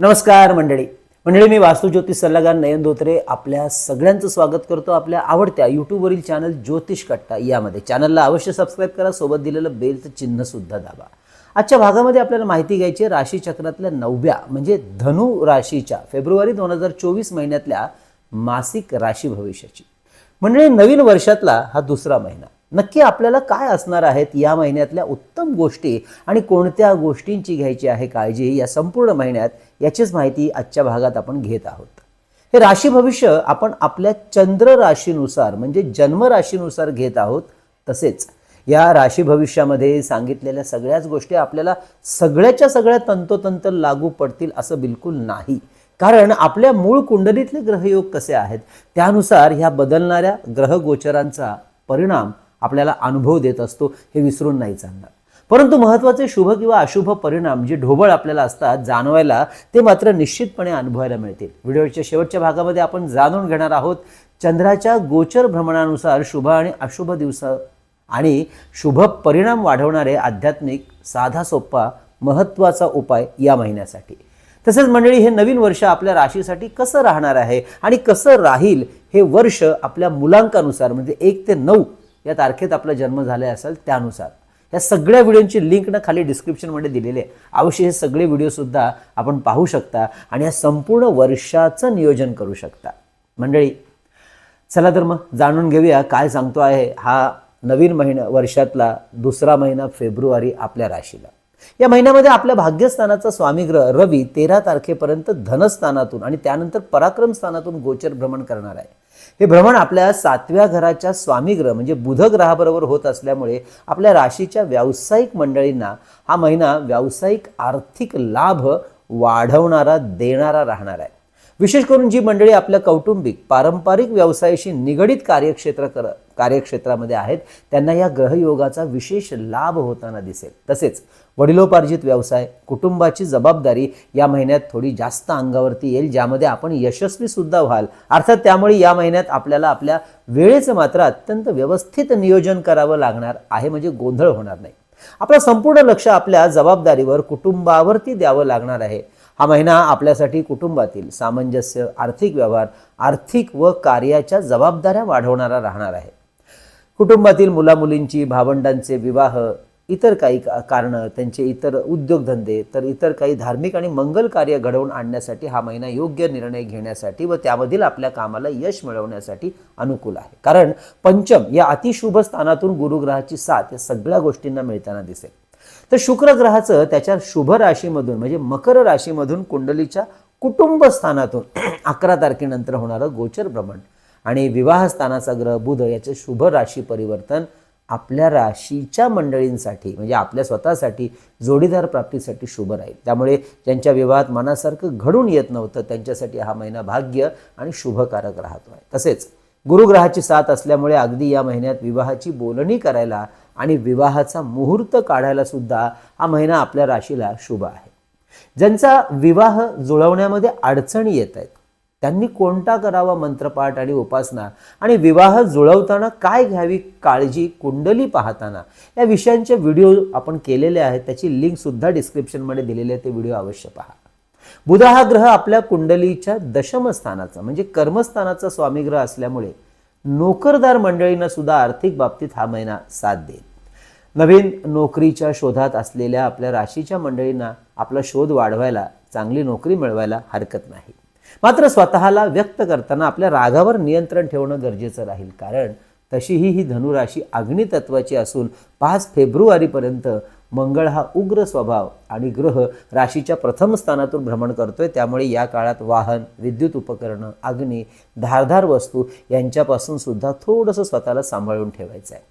नमस्कार मंडळी. मंडळी मी वास्तुज्योतिष सल्लागार नयन धोत्रे आपल्या सगळ्यांचं स्वागत करतो आपल्या आवडत्या यूट्यूबवरील चॅनल ज्योतिष कट्टा यामध्ये. चॅनलला अवश्य सबस्क्राईब करा सोबत दिलेलं बेलचं चिन्ह सुद्धा दाबा. आजच्या भागामध्ये आपल्याला माहिती घ्यायची आहे राशीचक्रातल्या नवव्या म्हणजे धनु राशीच्या फेब्रुवारी दोन हजार चोवीस महिन्यातल्या मासिक राशी भविष्याची. म्हणजे नवीन वर्षातला हा दुसरा महिना. नक्की आपल्याला काय असणार आहेत या महिन्यातल्या उत्तम गोष्टी आणि कोणत्या गोष्टींची घ्यायची आहे काळजी या संपूर्ण महिन्यात याचीच माहिती आजच्या भागात आपण घेत आहोत. हे राशी भविष्य आपण आपल्या चंद्र राशीनुसार म्हणजे जन्म राशीनुसार घेत आहोत तसेच या राशी भविष्यामध्ये सांगितलेल्या सगळ्याच गोष्टी आपल्याला सगळ्याच्या सगळ्या तंतोतंत लागू पडतील असं बिलकुल नाही. कारण आपल्या मूळ कुंडलीतले ग्रहयोग कसे आहेत? त्यानुसार ह्या बदलणाऱ्या ग्रहगोचरांचा परिणाम आपल्याला अनुभव देत असतो हे विसरून नाही चालणार. परंतु महत्त्वाचे शुभ किंवा अशुभ परिणाम जे ढोबळ आपल्याला असतात जाणवायला ते मात्र निश्चितपणे अनुभवायला मिळतील. व्हिडिओच्या शेवटच्या भागामध्ये आपण जाणून घेणार आहोत चंद्राच्या गोचर भ्रमणानुसार शुभ आणि अशुभ दिवस आणि शुभ परिणाम वाढवणारे आध्यात्मिक साधा सोपा महत्त्वाचा उपाय या महिन्यासाठी. तसेच मंडळी हे नवीन वर्ष आपल्या राशीसाठी कसं राहणार आहे आणि कसं राहील हे वर्ष आपल्या मुलांकानुसार म्हणजे एक ते नऊ या तारखेत आपला जन्म झाला असेल त्यानुसार. या सगळ्या व्हिडिओची लिंक ना खाली डिस्क्रिप्शनमध्ये दिलेली आहे. अवश्य हे सगळे व्हिडिओसुद्धा आपण पाहू शकता आणि या संपूर्ण वर्षाचं नियोजन करू शकता. मंडळी चला तर मग जाणून घेऊया काय सांगतो आहे हा नवीन महिना वर्षातला दुसरा महिना फेब्रुवारी आपल्या राशीला. या महिन्यामध्ये आपल्या भाग्यस्थानाचा स्वामीग्रह रवी तेरा तारखेपर्यंत धनस्थानातून आणि त्यानंतर पराक्रम स्थानातून गोचर भ्रमण करणार आहे. हे भ्रमण आपल्या सातव्या घराच्या स्वामीग्रह म्हणजे बुध ग्रहाबरोबर होत असल्यामुळे आपल्या राशीच्या व्यावसायिक मंडळींना हा महिना व्यावसायिक आर्थिक लाभ वाढवणारा देणारा राहणार आहे. विशेष करून जी मंडळी आपल्या कौटुंबिक पारंपरिक व्यवसायाशी निगडित कार्यक्षेत्र कर कार्यक्षेत्रामध्ये आहेत त्यांना या ग्रहयोगाचा विशेष लाभ होताना दिसेल. तसेच वडिलोपार्जित व्यवसाय कुटुंबाची जबाबदारी या महिन्यात थोडी जास्त अंगावरती येईल ज्यामध्ये आपण यशस्वीसुद्धा व्हाल. अर्थात त्यामुळे या महिन्यात आपल्याला आपल्या वेळेचं मात्र अत्यंत व्यवस्थित नियोजन करावं लागणार आहे म्हणजे गोंधळ होणार नाही. आपलं संपूर्ण लक्ष आपल्या जबाबदारीवर कुटुंबावरती द्यावं लागणार आहे. हा महिना आपल्यासाठी कुटुंबातील सामंजस्य आर्थिक व्यवहार आर्थिक व कार्याच्या जबाबदाऱ्या वाढवणारा राहणार आहे. कुटुंबातील मुलामुलींची भावंडांचे विवाह इतर काही कारणं त्यांचे इतर उद्योगधंदे तर इतर काही धार्मिक आणि मंगल कार्य घडवून आणण्यासाठी हा महिना योग्य निर्णय घेण्यासाठी व त्यामधील आपल्या कामाला यश मिळवण्यासाठी अनुकूल आहे. कारण पंचम या अतिशुभ स्थानातून गुरुग्रहाची साथ या सगळ्या गोष्टींना मिळताना दिसेल. तर शुक्र ग्रहाचं त्याच्या शुभ राशीमधून म्हणजे मकर राशीमधून कुंडलीच्या कुटुंबस्थानातून अकरा तारखेनंतर होणारं गोचर भ्रमण आणि विवाह स्थानाचा ग्रह बुध याचे शुभ राशी परिवर्तन आपल्या राशीच्या मंडळींसाठी म्हणजे आपल्या स्वतःसाठी जोडीदार प्राप्तीसाठी शुभ राहील. त्यामुळे ज्यांच्या विवाहात मनासारखं घडून येत नव्हतं त्यांच्यासाठी हा महिना भाग्य आणि शुभकारक राहतो आहे तसेच गुरुग्रहाची साथ असल्यामुळे अगदी या महिन्यात विवाहाची बोलणी करायला आणि विवाहाचा मुहूर्त काढायला सुद्धा हा महिना आपल्या राशीला शुभ आहे. ज्यांचा विवाह जुळवण्यामध्ये अडचणी येत आहेत त्यांनी कोणता करावा मंत्रपाठ आणि उपासना आणि विवाह जुळवताना काय घ्यावी काळजी कुंडली पाहताना या विषयांचे व्हिडिओ आपण केलेले आहेत त्याची लिंक सुद्धा डिस्क्रिप्शनमध्ये दिलेली आहे ते व्हिडिओ अवश्य पहा. बुध हा ग्रह आपल्या कुंडलीच्या दशमस्थानाचा म्हणजे कर्मस्थानाचा स्वामीग्रह असल्यामुळे नोकरदार मंडळींना सुद्धा आर्थिक बाबतीत हा महिना साथ देईल. नवीन नोकरीच्या शोधात असलेल्या आपल्या राशीच्या मंडळींना आपला शोध वाढवायला चांगली नोकरी मिळवायला हरकत नाही. मात्र स्वतःला व्यक्त करताना आपल्या रागावर नियंत्रण ठेवणं गरजेचं राहील. कारण तशीही ही धनुराशी अग्नितत्वाची असून पाच फेब्रुवारीपर्यंत मंगळ हा उग्र स्वभाव आणि ग्रह राशीच्या प्रथम स्थानातून भ्रमण करतोय. त्यामुळे या काळात वाहन विद्युत उपकरणं अग्नी धारधार वस्तू यांच्यापासून सुद्धा थोडंसं स्वतःला सांभाळून ठेवायचं आहे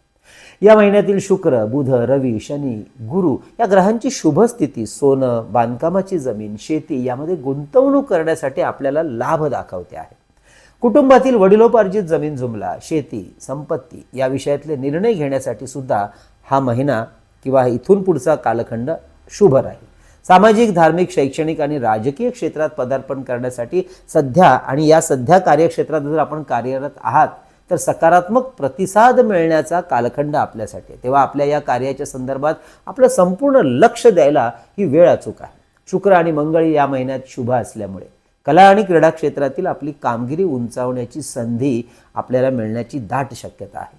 या महिन्यातील शुक्र बुध रवी शनी गुरु या ग्रहांची शुभ स्थिती सोनं बांधकामाची जमीन शेती यामध्ये गुंतवणूक करण्यासाठी आपल्याला लाभ दाखवते आहे. कुटुंबातील वडिलोपार्जित जमीन जुमला शेती संपत्ती या विषयातले निर्णय घेण्यासाठी सुद्धा हा महिना किंवा इथून पुढचा कालखंड शुभ राहील. सामाजिक धार्मिक शैक्षणिक आणि राजकीय क्षेत्रात पदार्पण करण्यासाठी सध्या आणि या सध्या कार्यक्षेत्रात जर आपण कार्यरत आहात तर सकारात्मक प्रतिसाद मिळण्याचा कालखंड आपल्यासाठी आहे. तेव्हा आपल्या या कार्याच्या संदर्भात आपलं संपूर्ण लक्ष द्यायला ही वेळ अचूक आहे. शुक्र आणि मंगळ या महिन्यात शुभ असल्यामुळे कला आणि क्रीडा क्षेत्रातील आपली कामगिरी उंचावण्याची संधी आपल्याला मिळण्याची दाट शक्यता आहे.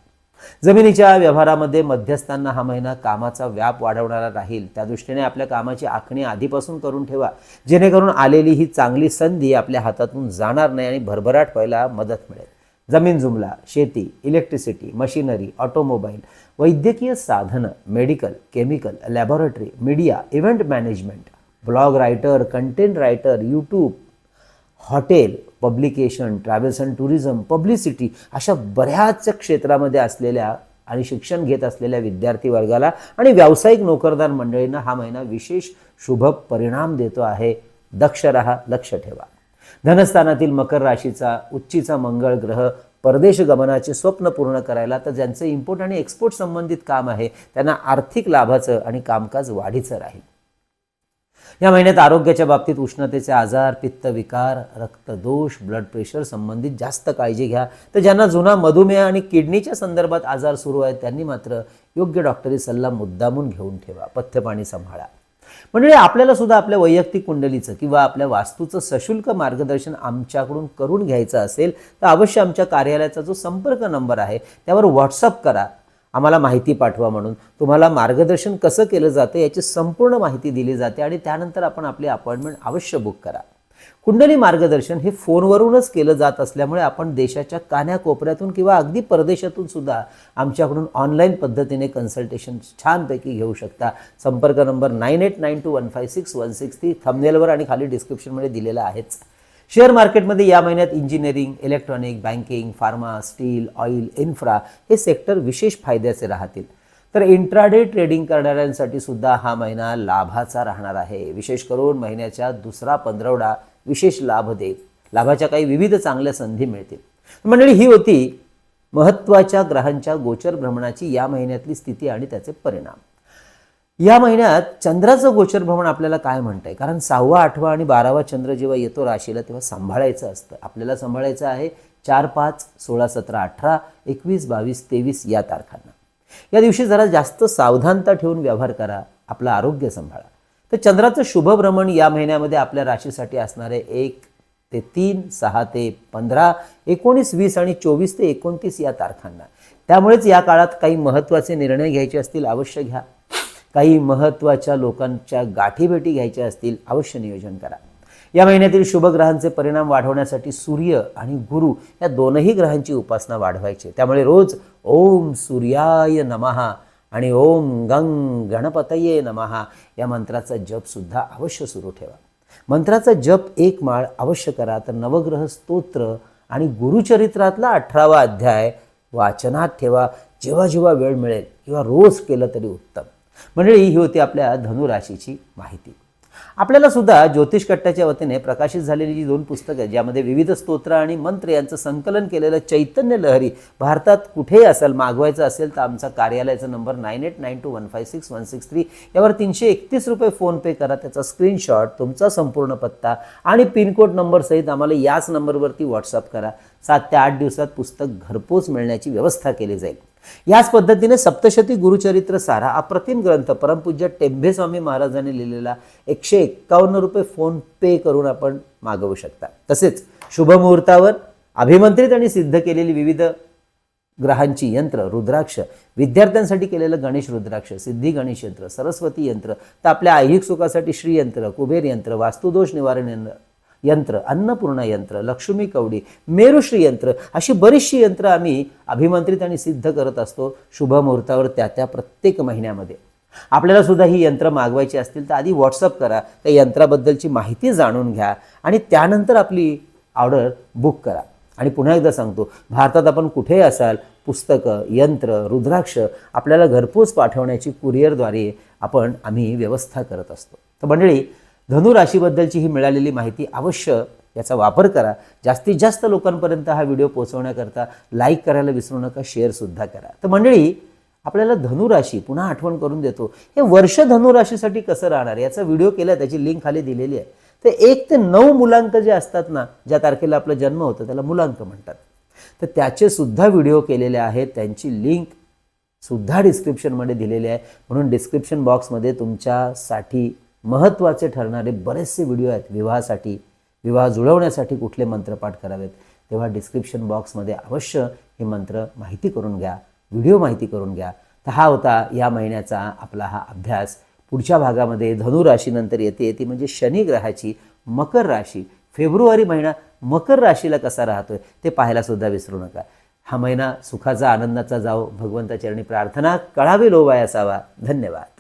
जमिनीच्या व्यवहारामध्ये मध्यस्थांना हा महिना कामाचा व्याप वाढवणारा राहील. त्या दृष्टीने आपल्या कामाची आखणी आधीपासून करून ठेवा. जेणेकरून आलेली ही चांगली संधी आपल्या हातातून जाणार नाही आणि भरभराट व्हायला मदत मिळेल. जमीन जुमला शेती इलेक्ट्रिसिटी मशिनरी ऑटोमोबाईल वैद्यकीय साधनं medical chemical laboratory media event management blog writer content writer YouTube hotel publication travels and tourism publicity अशा बऱ्याच क्षेत्रामध्ये असलेल्या आणि शिक्षण घेत असलेल्या विद्यार्थी वर्गाला आणि व्यावसायिक नोकरदार मंडळींना हा महिना विशेष शुभ परिणाम देतो आहे. दक्ष रहा लक्ष ठेवा. धनस्थानातील मकर राशीचा उच्चीचा मंगळ ग्रह परदेश गमनाचे स्वप्न पूर्ण करायला तर ज्यांचं इम्पोर्ट आणि एक्सपोर्ट संबंधित काम आहे त्यांना आर्थिक लाभाचं आणि कामकाज वाढीचं राहील. या महिन्यात आरोग्याच्या बाबतीत उष्णतेचे आजार पित्त विकार रक्तदोष ब्लड प्रेशर संबंधित जास्त काळजी घ्या. तर ज्यांना जुना मधुमेह आणि किडनीच्या संदर्भात आजार सुरू आहेत त्यांनी मात्र योग्य डॉक्टरी सल्ला मुद्दामून घेऊन ठेवा. पथ्यपाणी सांभाळा. म्हणजे आपल्याला सुद्धा आपल्या वैयक्तिक कुंडलीचं किंवा आपल्या वास्तूचं सशुल्क मार्गदर्शन आमच्याकडून करून घ्यायचं असेल तर अवश्य आमच्या कार्यालयाचा जो संपर्क नंबर आहे त्यावर व्हॉट्सअप करा. आम्हाला माहिती पाठवा म्हणून. तुम्हाला मार्गदर्शन कसं केलं जातं याची संपूर्ण माहिती दिली जाते आणि त्यानंतर आपण आपली अपॉइंटमेंट अवश्य बुक करा. कुंडली मार्गदर्शन हे फोनवरूनच केलं जात असल्यामुळे आपण देशाच्या कान्याकोपऱ्यातून किंवा अगदी परदेशातून सुद्धा आमच्याकडून ऑनलाईन पद्धतीने कन्सल्टेशन छानपैकी घेऊ शकता. संपर्क number nine eight nine two one five six one six three थमनेलवर आणि खाली डिस्क्रिप्शनमध्ये दिलेला आहेच. शेअर मार्केटमध्ये या महिन्यात engineering electronic banking pharma steel oil infra हे सेक्टर विशेष फायद्याचे राहतील. तर इंट्राडे ट्रेडिंग करणाऱ्यांसाठी सुद्धा हा महिना लाभाचा राहणार आहे. विशेष करून महिन्याच्या दुसरा पंधरवडा विशेष लाभ देईल. लाभाच्या काही विविध चांगल्या संधी मिळतील. मंडळी ही होती महत्त्वाच्या ग्रहांच्या गोचर भ्रमणाची या महिन्यातली स्थिती आणि त्याचे परिणाम. या महिन्यात चंद्राचं गोचर भ्रमण आपल्याला काय म्हणतंय? कारण सहावा आठवा आणि बारावा चंद्र जेव्हा येतो राशीला तेव्हा सांभाळायचं असतं. आपल्याला सांभाळायचं आहे चार पाच सोळा सतरा अठरा एकवीस बावीस तेवीस या तारखांना. या दिवशी जरा जास्त सावधानता ठेवून व्यवहार करा. आपलं आरोग्य सांभाळा. तर चंद्राचं शुभभ्रमण या महिन्यामध्ये आपल्या राशीसाठी असणारे एक ते तीन सहा ते पंधरा एकोणीस वीस आणि चोवीस ते एकोणतीस या तारखांना. त्यामुळेच या काळात काही महत्त्वाचे निर्णय घ्यायचे असतील अवश्य घ्या. काही महत्त्वाच्या लोकांच्या गाठीभेटी घ्यायच्या असतील अवश्य नियोजन करा. या महिन्यातील शुभग्रहांचे परिणाम वाढवण्यासाठी सूर्य आणि गुरु या दोनही ग्रहांची उपासना वाढवायची. त्यामुळे रोज ओम सूर्याय नमहा आणि ओम गंग गणपतये नमहा या मंत्राचा जपसुद्धा अवश्य सुरू ठेवा. मंत्राचा जप एक माळ अवश्य करा. तर नवग्रह स्तोत्र आणि गुरुचरित्रातला अठरावा अध्याय वाचनात ठेवा. जेव्हा जेव्हा वेळ मिळेल किंवा रोज केलं तरी उत्तम. मंडळी ही होती आपल्या धनुराशीची माहिती. आपल्याला सुद्धा ज्योतिष कट्ट्याच्या वतीने प्रकाशित झालेली जी दोन पुस्तकं आहेत ज्यामध्ये विविध स्तोत्र आणि मंत्र यांचं संकलन केलेलं चैतन्य लहरी भारतात कुठेही असेल मागवायचं असेल तर आमचा कार्यालयाचा number nine eight nine two one five six one six three यावर तीनशे एकतीस रुपये फोनपे करा त्याचा स्क्रीनशॉट तुमचा संपूर्ण पत्ता आणि पिनकोड नंबर सहित आम्हाला याच नंबरवरती व्हॉट्सअप करा. सात ते आठ दिवसात पुस्तक घरपोच मिळण्याची व्यवस्था केली जाईल. याच पद्धतीने सप्तशती गुरुचरित्र सारा अप्रतिम ग्रंथ परमपूज्य टेंभे स्वामी महाराजांनी लिहिलेला एकशे एक्कावन्न रुपये फोन पे करून आपण मागवू शकता. तसेच शुभमुहूर्तावर अभिमंत्रित आणि सिद्ध केलेली विविध ग्रहांची यंत्र रुद्राक्ष विद्यार्थ्यांसाठी केलेलं गणेश रुद्राक्ष सिद्धी गणेश यंत्र सरस्वती यंत्र तर आपल्या ऐहिक सुखासाठी श्रीयंत्र कुबेर यंत्र वास्तुदोष निवारण यंत्र यंत्र अन्नपूर्णा यंत्र लक्ष्मी कवडी मेरुश्री यंत्र अशी बरीचशी यंत्र आम्ही अभिमंत्रित आणि सिद्ध करत असतो शुभ मुहूर्तावर त्या त्या प्रत्येक महिन्यामध्ये. आपल्याला सुद्धा ही यंत्र मागवायची असतील तर आधी व्हॉट्सअप करा त्या यंत्राबद्दलची माहिती जाणून घ्या आणि त्यानंतर आपली ऑर्डर बुक करा. आणि पुन्हा एकदा सांगतो भारतात आपण कुठेही असाल पुस्तकं यंत्र रुद्राक्ष आपल्याला घरपोच पाठवण्याची कुरिअरद्वारे आपण आम्ही व्यवस्था करत असतो. तर मंडळी धनुराशीबद्दलची ही मिळालेली माहिती अवश्य याचा वापर करा. जास्तीत जास्त लोकांपर्यंत हा व्हिडिओ पोहोचवण्याकरता लाईक करायला विसरू नका शेअरसुद्धा करा. तर मंडळी आपल्याला धनुराशी पुन्हा आठवण करून देतो. हे वर्ष धनुराशीसाठी कसं राहणार? याचा व्हिडिओ केला त्याची लिंक खाली दिलेली आहे. तर एक ते नऊ मुलांक जे असतात ना ज्या तारखेला आपला जन्म होतो त्याला मुलांक म्हणतात. तर त्याचे सुद्धा व्हिडिओ केलेले आहेत त्यांची लिंक सुद्धा डिस्क्रिप्शनमध्ये दिलेली आहे. म्हणून डिस्क्रिप्शन बॉक्समध्ये तुमच्यासाठी महत्त्वाचे ठरणारे बरेचसे व्हिडिओ आहेत. विवाहासाठी विवाह जुळवण्यासाठी कुठले मंत्रपाठ करावेत? तेव्हा डिस्क्रिप्शन बॉक्समध्ये अवश्य हे मंत्र माहिती करून घ्या. व्हिडिओ माहिती करून घ्या. तर हा होता या महिन्याचा आपला हा अभ्यास. पुढच्या भागामध्ये धनु राशीनंतर येते येते म्हणजे शनी ग्रहाची मकर राशी. फेब्रुवारी महिना मकर राशीला कसा राहतोय ते पाहायला सुद्धा विसरू नका. हा महिना सुखाचा आनंदाचा जाओ भगवंताचरणी प्रार्थना कळावी लोवाय असावा धन्यवाद.